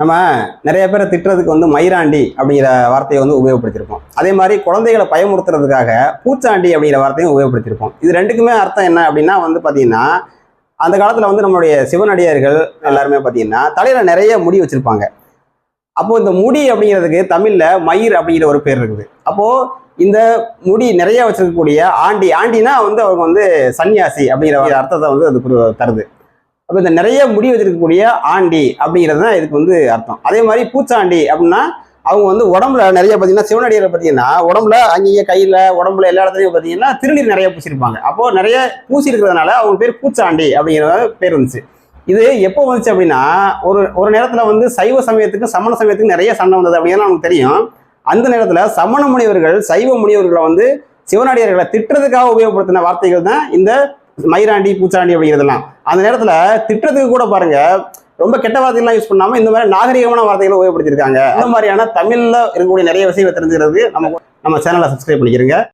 நம்ம நிறைய பேரை திட்டுறதுக்கு வந்து மயிராண்டி அப்படிங்கிற வார்த்தையை வந்து உபயோகப்படுத்தியிருப்போம். அதே மாதிரி குழந்தைகளை பயமுறுத்துறதுக்காக பூச்சாண்டி அப்படிங்கிற வார்த்தையும் உபயோகப்படுத்தியிருப்போம். இது ரெண்டுக்குமே அர்த்தம் என்ன அப்படின்னா வந்து பார்த்தீங்கன்னா அந்த காலத்தில் வந்து நம்மளுடைய சிவனடியார்கள் எல்லாருமே பார்த்தீங்கன்னா தலையில் நிறைய முடி வச்சுருப்பாங்க. அப்போது இந்த முடி அப்படிங்கிறதுக்கு தமிழில் மயிர் அப்படிங்கிற ஒரு பேர் இருக்குது. அப்போது இந்த முடி நிறைய வச்சிருக்கக்கூடிய ஆண்டி ஆண்டினா வந்து அவங்க வந்து சன்னியாசி அப்படிங்கிற ஒரு அர்த்தத்தை வந்து அது தருது. அப்போ இந்த நிறைய முடி வச்சிருக்கக்கூடிய ஆண்டி அப்படிங்கிறது தான் இதுக்கு வந்து அர்த்தம். அதே மாதிரி பூச்சாண்டி அப்படின்னா அவங்க வந்து உடம்புல நிறைய பார்த்தீங்கன்னா சிவனடியில் பார்த்தீங்கன்னா உடம்புல அங்கேயே கையில் உடம்புல எல்லா இடத்துலையும் பார்த்தீங்கன்னா திருநீர் நிறைய பூசியிருப்பாங்க அப்போது நிறைய பூசி இருக்கிறதுனால அவங்க பேர் பூச்சாண்டி அப்படிங்கிற பேர் வந்துச்சு. இது எப்போ வந்துச்சு அப்படின்னா ஒரு ஒரு நேரத்தில் வந்து சைவ சமயத்துக்கு சமண சமயத்துக்கும் நிறைய சண்டை வந்தது அப்படிங்கிறது நமக்கு தெரியும். அந்த நேரத்தில் சமண முனிவர்கள் சைவ முனிவர்களை வந்து சிவனடியார்களை திட்டுறதுக்காக உபயோகப்படுத்தின வார்த்தைகள் தான் இந்த மயிராண்டி பூச்சாண்டி அப்படிங்கிறதெல்லாம். அந்த நேரத்தில் திட்டுறதுக்கு கூட பாருங்க ரொம்ப கெட்ட வார்த்தைகள்லாம் யூஸ் பண்ணாம இந்த மாதிரி நாகரிகமான வார்த்தைகளை உபயோகப்படுத்தியிருக்காங்க. இந்த மாதிரியான தமிழ்ல இருக்கக்கூடிய நிறைய விஷயங்களை தெரிஞ்சுக்கிறது நம்ம நம்ம சேனலை சப்ஸ்கிரைப் பண்ணிக்கிறீங்க.